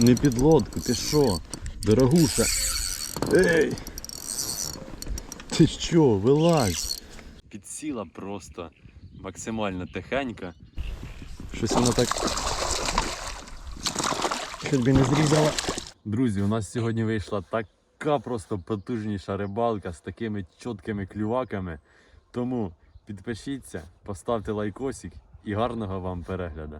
Не під лодку, ти що? Дорогуша. Ей! Ти що, вилазь? Підсіла просто максимально тихенько. Щось вона так. Хоч би не зрізала. Друзі, у нас сьогодні вийшла така просто потужніша рибалка з такими чіткими клюваками. Тому підпишіться, поставте лайкосик і гарного вам перегляду.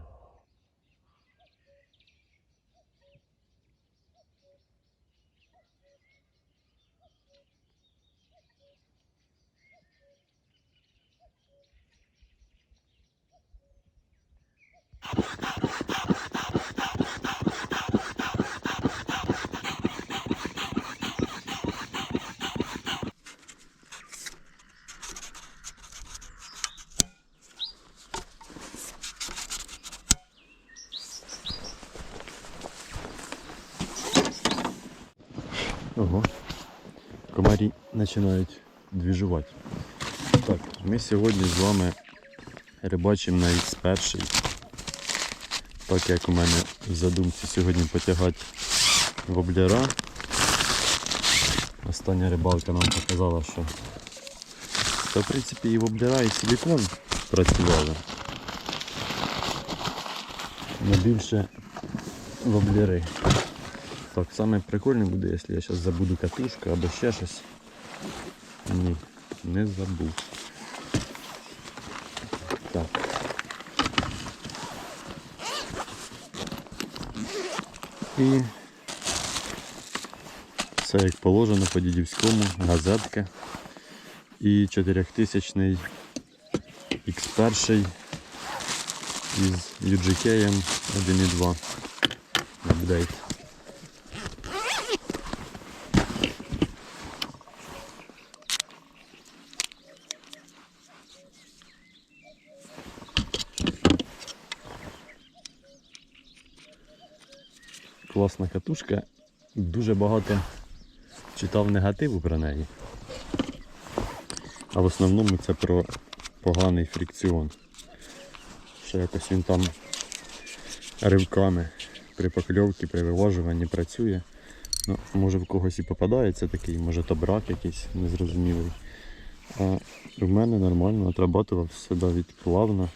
Ого. Комарі починають двіжувати. Так, ми сьогодні з вами рибачимо на X1. Так як у мене в задумці сьогодні потягати воблера. Остання рибалка нам показала, що та, в принципі і воблера, і силикон працювали. Но більше воблери. Так, саме прикольне буде, якщо я зараз забуду катушку або ще щось. Ні, не забув. І все як положено по дідівському, газетка. І 4000 X1 із UGK 1.2 апдейт. Класна катушка. Дуже багато читав негативу про неї. А в основному це про поганий фрикціон. Що якось він там ривками при покльовці, при виважуванні працює. Ну, може в когось і попадається такий, може то брак якийсь незрозумілий. А в мене нормально отрабатував себе від плавно,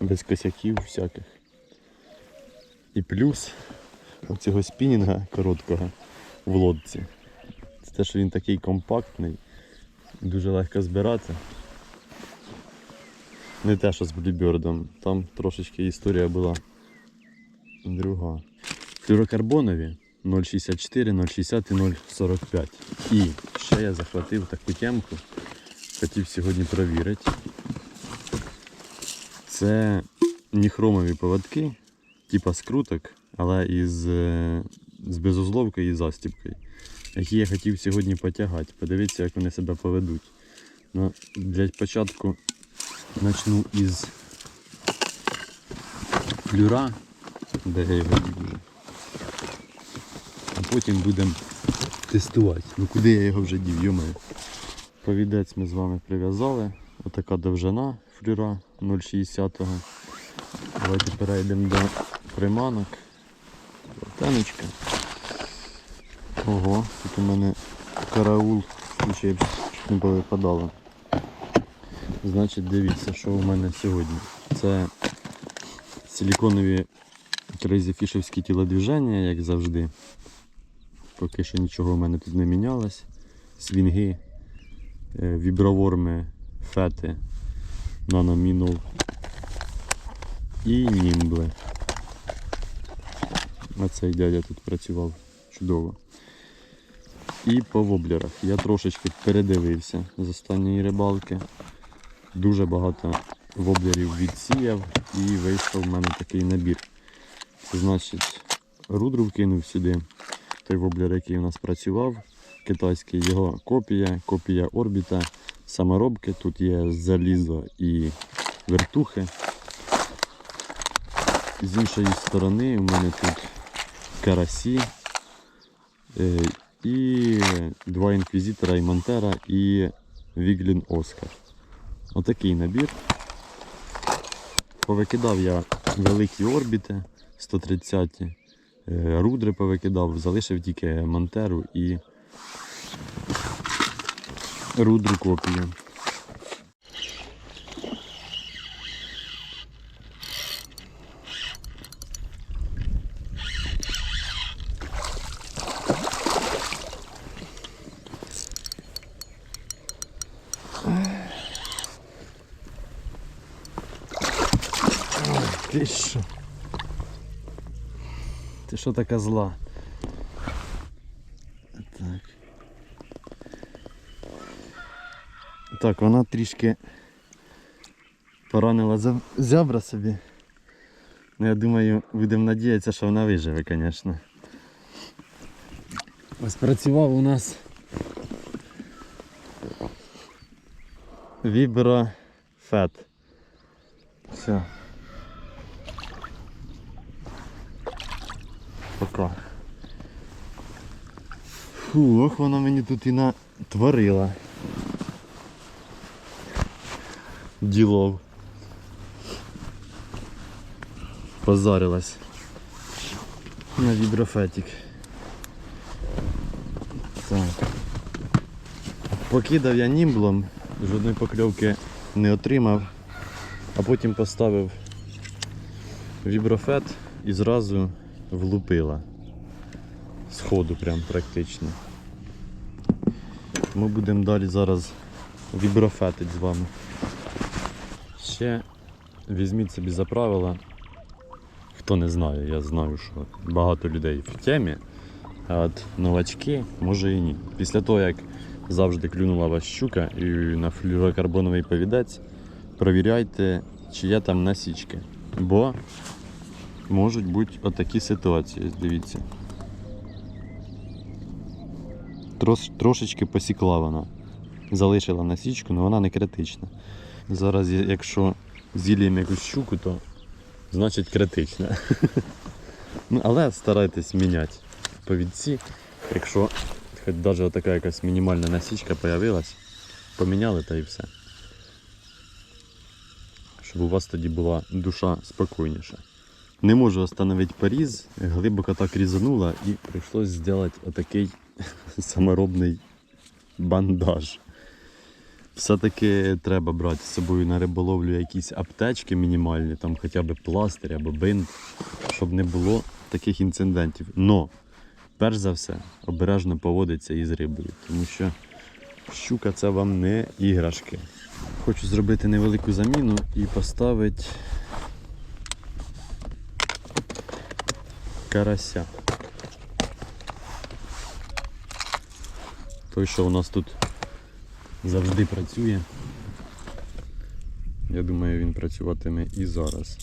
без косяків всяких. І плюс цього спінінга короткого в лодці. Це те, що він такий компактний, дуже легко збирати. Не те, що з блібердом, там трошечки історія була друга. Флюрокарбонові 0,64, 0,60 і 0,45. І ще я захватив таку темку, хотів сьогодні перевірити. Це ніхромові поводки, типа скруток, але із, е, з безузловкою і застіпкою, які я хотів сьогодні потягати. Подивіться, як вони себе поведуть. Ну, для початку почну із флюра, де я його дів вже. А потім будемо тестувати. Ну куди я його вже дів, йомаю. Повідець ми з вами прив'язали. Отака довжина флюра 0,60. Давайте перейдемо до приманок. Танечка. Ого, тут у мене караул ще б не повипадало. Значить, дивіться, що у мене сьогодні. Це силіконові крейзіфішевські тілодвіження, як завжди. Поки що нічого у мене тут не мінялось. Свінги, е, віброворми, фети, наномінул і німбли. А цей дядя тут працював чудово. І по воблерах. Я трошечки передивився з останньої рибалки. Дуже багато воблерів відсіяв і вийшов в мене такий набір. Це значить, рудру вкинув сюди. Той воблер, який у нас працював, китайський, його копія, копія орбіта, саморобки. Тут є залізо і вертухи. З іншої сторони у мене тут карасі е, і два інквізитора і Монтера і Віглін Оскар. Отакий набір. Повикидав я великі орбіти 130 Е, Рудри повикидав, залишив тільки монтеру і рудру копію. Ти що? Ти що така зла? Так. Так, вона трішки поранила зя- зябра собі. Ну, я думаю, будемо надіятися, що вона виживе, звісно. Ось працював у нас Fat. Все. Пока. Фу, ох вона мені тут і натворила. Ділов. Позарилась. На віброфетик. Так. Покидав я німблом, жодної покльовки не отримав, а потім поставив віброфет і зразу влупила. Сходу прям практично. Ми будемо далі зараз віброфетить з вами. Ще візьміть собі за правила. Хто не знає, я знаю, що багато людей в темі, а от новачки може і ні. Після того, як завжди клюнула вас щука і на флюрокарбоновий повідець, провіряйте, чи є там насічки. Бо можуть бути отакі ситуації, дивіться. Трос, трошечки посікла вона. Залишила насічку, але вона не критична. Зараз, якщо зіліємо якусь щуку, то значить критична. ну, але старайтесь міняти повідці. Якщо хоч навіть така якась мінімальна насічка з'явилась, поміняли та і все. Щоб у вас тоді була душа спокійніша. Не можу остановити поріз, глибоко так різанула і прийшлось зробити отакий саморобний бандаж. Все-таки треба брати з собою на риболовлю якісь аптечки мінімальні, там хоча б пластир або бинт, щоб не було таких інцидентів. Но, перш за все, обережно поводиться із рибою, тому що щука це вам не іграшки. Хочу зробити невелику заміну і поставити карася. Той, що у нас тут завжди працює. Я думаю, він працюватиме і зараз.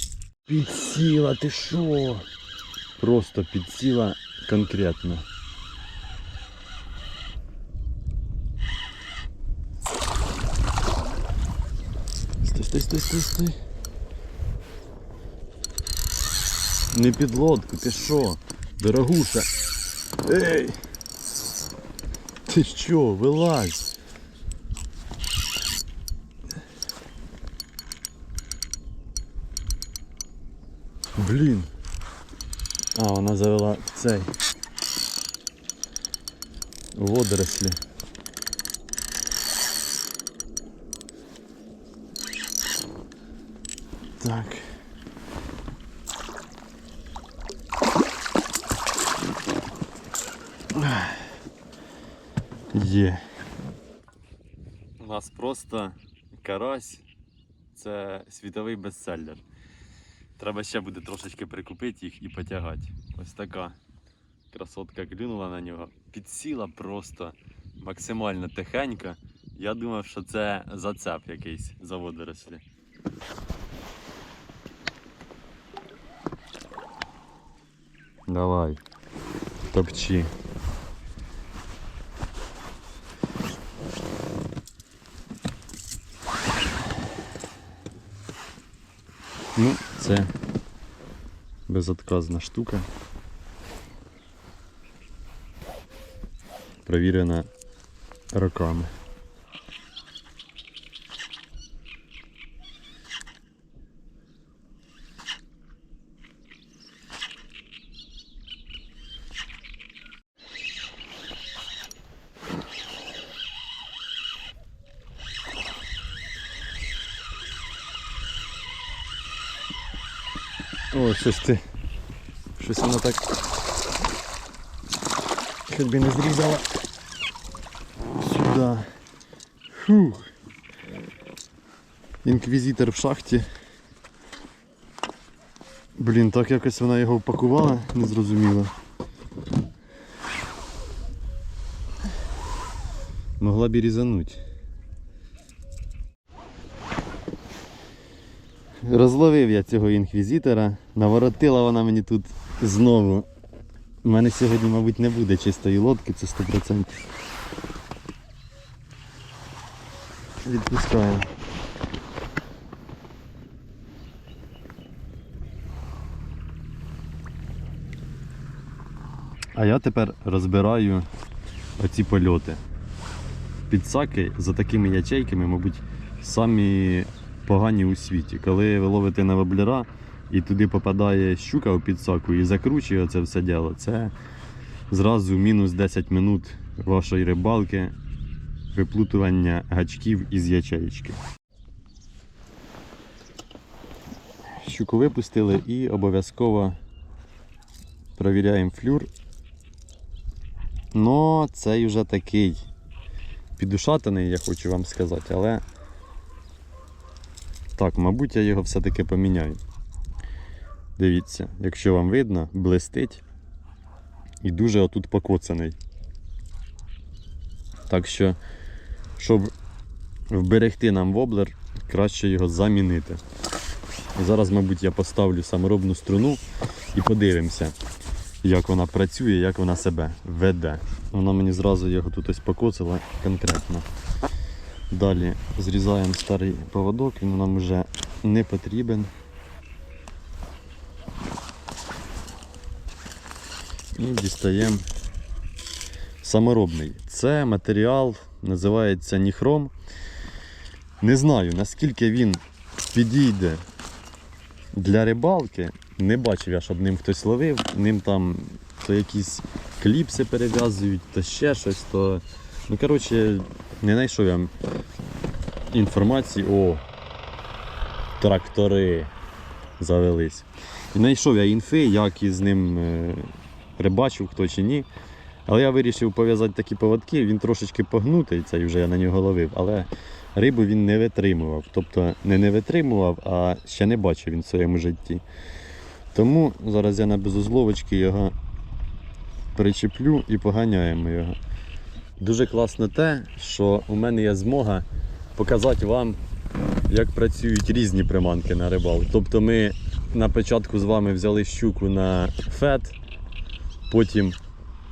Підсіла, ти що? Просто підсіла конкретно. Стой, стой, стой, стой, стой. Не під лодку, ти що? Дорогуша. Ей! Ти що, вилазь? Блін. А, вона завела в цей. Водорослі. Так. Є. У нас просто карась. Це світовий бестселлер. Треба ще буде трошечки прикупити їх і потягати. Ось така красотка клюнула на нього. Підсіла просто максимально тихенько. Я думав, що це зацеп якийсь за водорослі. Давай, топчи. Ну, це безотказна штука. Провірена роками. О, щось ти. Щось воно так. Хоч би не зрізала. Сюди. Фух. Інквізитор в шахті. Блін, так якось вона його впакувала, незрозуміло. Могла б і різануть. Розловив я цього інквізитора, наворотила вона мені тут знову. У мене сьогодні, мабуть, не буде чистої лодки, це 100%. Відпускаю. А я тепер розбираю оці польоти. Підсаки за такими ячейками, мабуть, самі погані у світі. Коли ви ловите на воблера і туди попадає щука у підсаку і закручує це все діло, це зразу мінус 10 минут вашої рибалки, виплутування гачків із ячеєчки. Щуку випустили і обов'язково провіряємо флюр. Ну, цей вже такий підушатаний, я хочу вам сказати, але так, мабуть, я його все-таки поміняю. Дивіться, якщо вам видно, блистить і дуже отут покоцаний. Так що, щоб вберегти нам воблер, краще його замінити. Зараз, мабуть, я поставлю саморобну струну і подивимося, як вона працює, як вона себе веде. Вона мені зразу його тут ось покоцала конкретно. Далі зрізаємо старий поводок, він нам вже не потрібен. І дістаємо саморобний. Це матеріал, називається ніхром. Не знаю, наскільки він підійде для рибалки. Не бачив я, щоб ним хтось ловив. Ним там то якісь кліпси перев'язують, то ще щось, то. Ну, коротше, не знайшов я інформації. О, трактори завелись. І знайшов я інфи, як із ним е, рибачив, хто чи ні. Але я вирішив пов'язати такі поводки, він трошечки погнутий, цей вже я на нього ловив, але рибу він не витримував. Тобто не не витримував, а ще не бачив він в своєму житті. Тому зараз я на безузловочки його причеплю і поганяємо його. Дуже класно те, що у мене є змога показати вам, як працюють різні приманки на рибалку. Тобто ми на початку з вами взяли щуку на фет, потім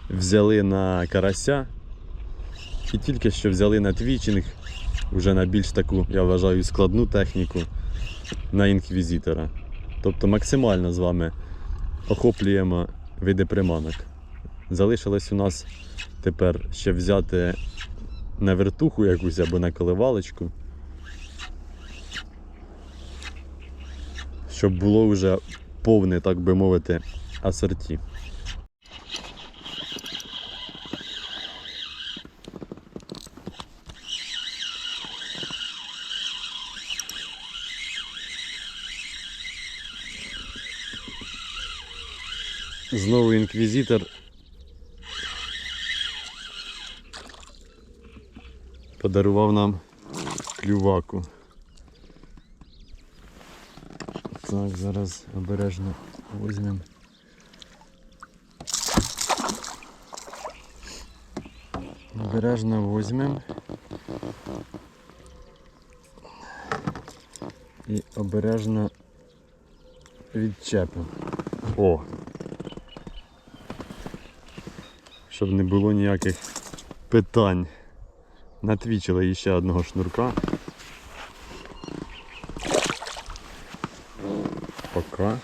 взяли на карася і тільки що взяли на твічинг, вже на більш таку, я вважаю, складну техніку на інквізитора. Тобто максимально з вами охоплюємо види приманок. Залишилось у нас тепер ще взяти на вертуху якусь або на коливалочку. Щоб було вже повне, так би мовити, асорті. Знову інквізитор. Подарував нам клюваку. Так, зараз обережно візьмемо. Обережно візьмемо. І обережно відчепимо. О! Щоб не було ніяких питань. Натвічили ще одного шнурка. Пока.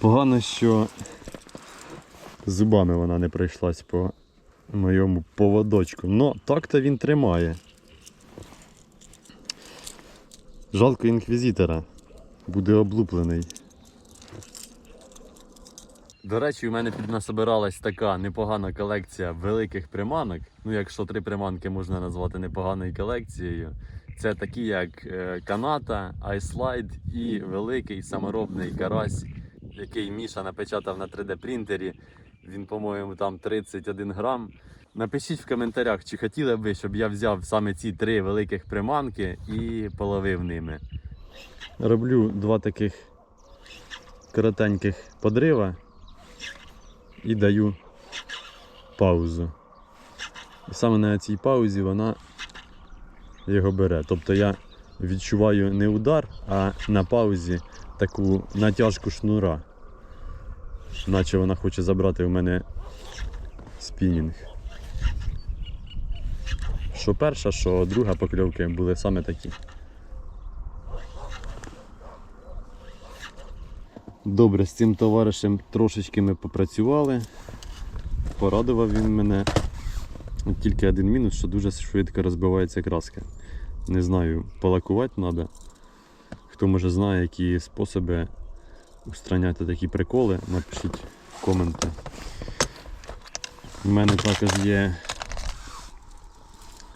Погано, що зубами вона не пройшлась по моєму поводочку. Но так-то він тримає. Жалко інквізитора. Буде облуплений. До речі, у мене піднасобиралась така непогана колекція великих приманок. Ну, якщо три приманки можна назвати непоганою колекцією, Це такі, як е, каната, айслайд і великий саморобний карась, який Міша напечатав на 3D принтері. Він, по-моєму, там 31 грам. Напишіть в коментарях, чи хотіли б ви, щоб я взяв саме ці три великих приманки і половив ними. Роблю два таких коротеньких подрива і даю паузу. І саме на цій паузі вона його бере. Тобто я відчуваю не удар, а на паузі таку натяжку шнура. Наче вона хоче забрати у мене спінінг. Що перша, що друга покльовки були саме такі. Добре, з цим товаришем трошечки ми попрацювали. Порадував він мене. От Тільки один мінус, що дуже швидко розбивається краска. Не знаю, полакувати треба. Хто може знає, які способи устраняти такі приколи, напишіть в коменти. У мене також є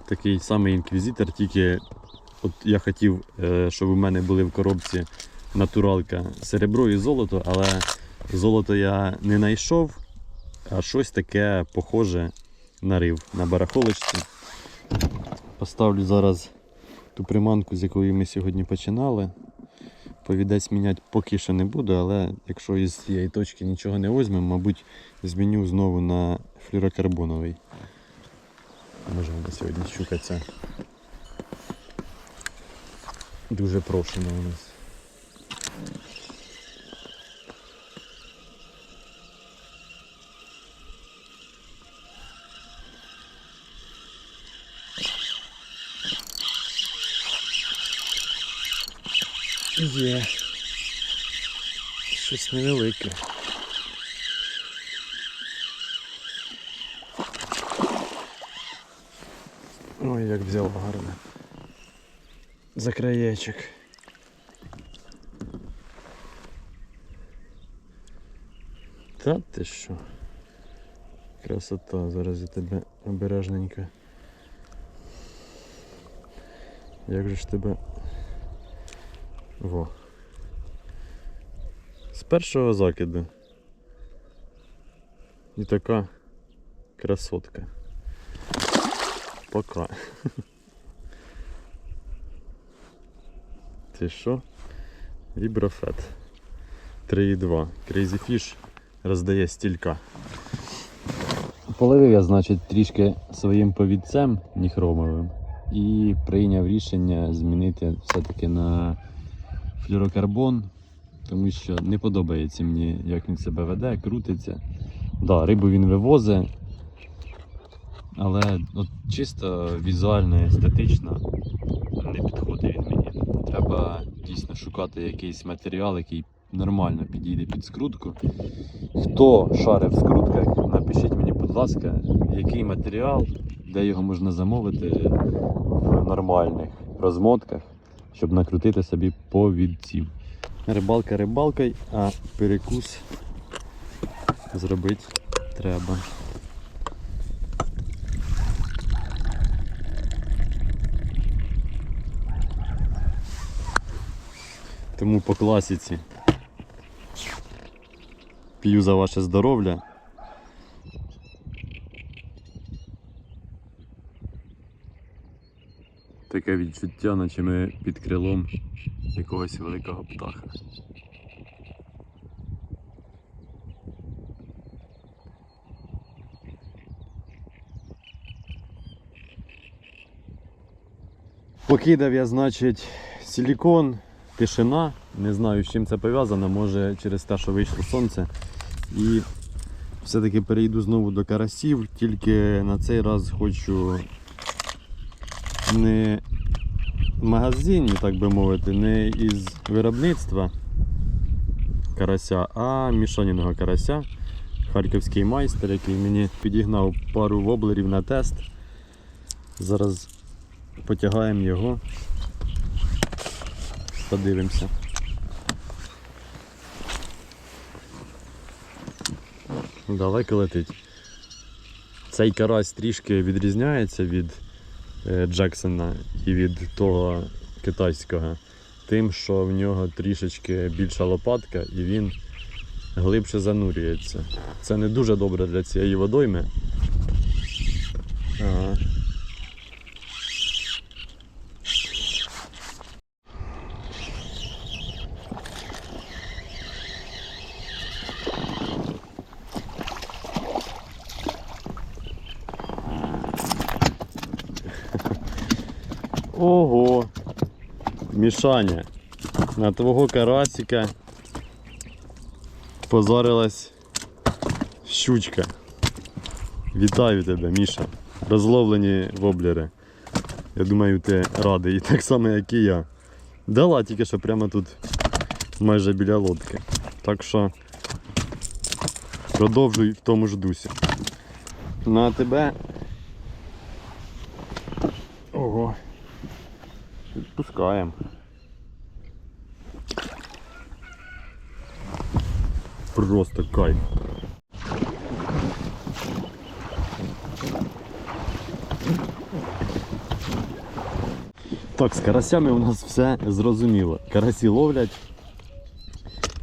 такий самий інквізитор, тільки от я хотів, е, щоб у мене були в коробці натуралка серебро і золото, але золото я не знайшов, а щось таке похоже нарив на барахолочці. Поставлю зараз ту приманку, з якої ми сьогодні починали. Повідець міняти поки що не буду, але якщо із цієї точки нічого не візьмемо, мабуть, зміню знову на флюрокарбоновий. Може вона сьогодні щука ця. Дуже прошена у нас. Є. Щось невелике. Ой, як взяв гарно. За краєчок. Та ти що? Красота, зараз я тебе обережненько. Як же ж тебе Во. З першого закиду. І така красотка. Пока. Ти що? Віброфет. 3,2. Crazy Fish роздає стілька. Половив я, значить, трішки своїм повідцем ніхромовим і прийняв рішення змінити все-таки на флюрокарбон, тому що не подобається мені, як він себе веде, крутиться. Да, рибу він вивозить, але от чисто візуально, естетично не підходить він мені. Треба дійсно шукати якийсь матеріал, який нормально підійде під скрутку. Хто шарив в скрутках, напишіть мені, будь ласка, який матеріал, де його можна замовити в нормальних розмотках щоб накрутити собі повідців. Рибалка рибалкою, а перекус зробити треба. Тому по класіці п'ю за ваше здоров'я. Таке відчуття, наче ми під крилом якогось великого птаха. Покидав я, значить, силікон, тишина. Не знаю, з чим це пов'язано, може через те, що вийшло сонце. І все-таки перейду знову до карасів, тільки на цей раз хочу не магазині, так би мовити, не із виробництва карася, а мішаніного карася. Харківський майстер, який мені підігнав пару воблерів на тест. Зараз потягаємо його. Подивимося. Далеко летить. Цей карась трішки відрізняється від Джексона і від того китайського. Тим, що в нього трішечки більша лопатка і він глибше занурюється. Це не дуже добре для цієї водойми. Ага. Ого! Мішаня. На твого карасика позарилась щучка. Вітаю тебе, Міша. Розловлені воблери. Я думаю, ти радий, так само, як і я. Дала тільки що прямо тут майже біля лодки. Так що продовжуй в тому ж дусі. На тебе. Ого. Відпускаємо. Просто кайф. Так, з карасями у нас все зрозуміло. Карасі ловлять.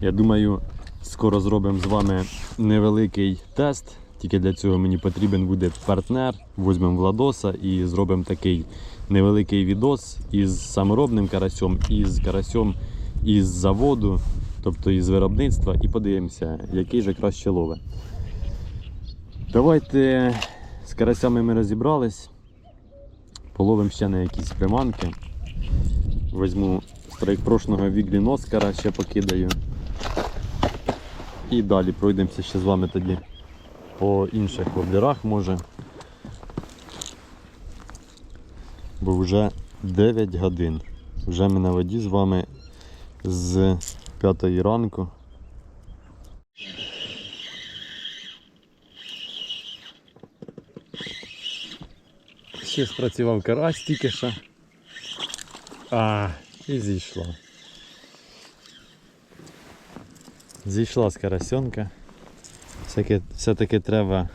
Я думаю, скоро зробимо з вами невеликий тест. Тільки для цього мені потрібен буде партнер. Візьмемо Владоса і зробимо такий невеликий відос із саморобним карасем, і з карасем із заводу, тобто із виробництва, і подивимося, який же краще ловить. Давайте з карасями ми розібрались. Половимо ще на якісь приманки. Візьму страйк прошлого віглі Оскара, ще покидаю. І далі пройдемося ще з вами тоді по інших воблерах може. Бо вже 9 годин. Вже ми на воді з вами з 5 ранку. Ще спрацював карась тільки що. А, і зійшла. Зійшла з карасьонка. Все-таки треба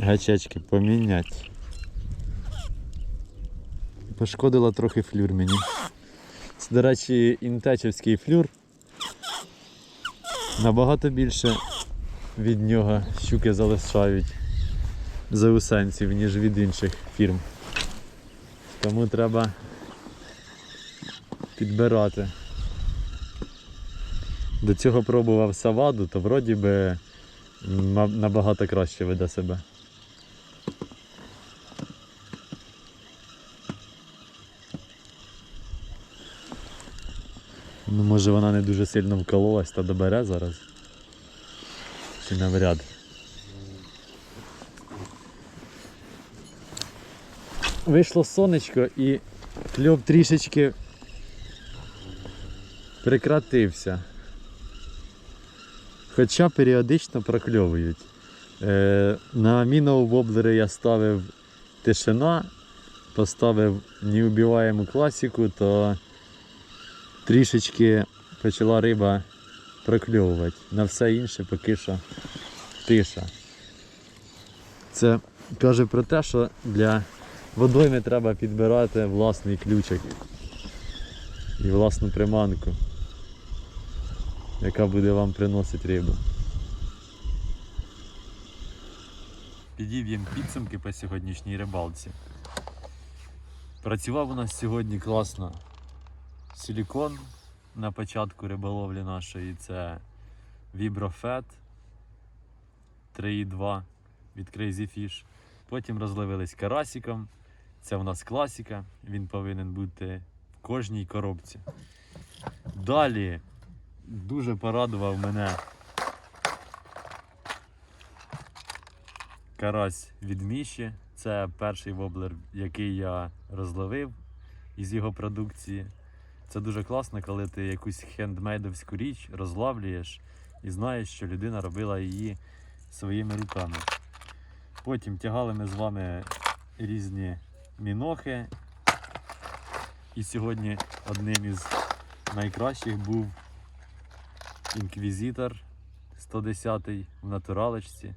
гачечки поміняти. Пошкодила трохи флюр мені. Це, до речі, інтечівський флюр. Набагато більше від нього щуки залишають заусенців, ніж від інших фірм. Тому треба підбирати. До цього пробував саваду, то вроді би набагато краще веде себе. Ну, може вона не дуже сильно вкололась та добере зараз. Чи навряд. Вийшло сонечко і кльов трішечки прекратився. Хоча періодично прокльовують. Е, на мінову воблери я ставив тишина, поставив неубиваєму класику, то трішечки почала риба прокльовувати. На все інше поки що тиша. Це каже про те, що для водойми треба підбирати власний ключик і власну приманку, яка буде вам приносити рибу. Підіб'ємо підсумки по сьогоднішній рибалці. Працював у нас сьогодні класно силікон на початку риболовлі нашої. Це Vibrofet 3.2 від Crazy Fish. Потім розловились карасиком. Це у нас класика, він повинен бути в кожній коробці. Далі дуже порадував мене карась від Міші. Це перший воблер, який я розловив із його продукції. Це дуже класно, коли ти якусь хендмейдовську річ розлавлюєш і знаєш, що людина робила її своїми руками. Потім тягали ми з вами різні мінохи. І сьогодні одним із найкращих був інквізитор 110 в натуралочці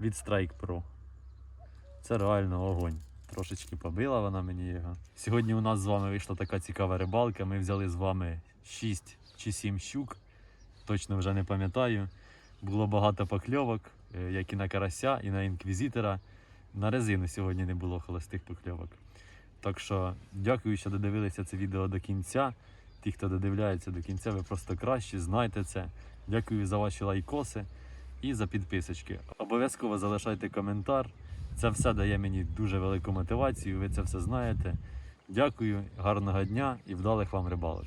від Strike Pro. Це реально огонь. Трошечки побила вона мені його. Сьогодні у нас з вами вийшла така цікава рибалка. Ми взяли з вами 6 чи 7 щук. Точно вже не пам'ятаю. Було багато покльовок, е, як і на карася, і на інквізитора. На резину сьогодні не було холостих покльовок. Так що дякую, що додивилися це відео до кінця. Ті, хто додивляється до кінця, ви просто кращі, знайте це. Дякую за ваші лайкоси і за підписочки. Обов'язково залишайте коментар. Це все дає мені дуже велику мотивацію. Ви це все знаєте. Дякую, гарного дня і вдалих вам рибалок.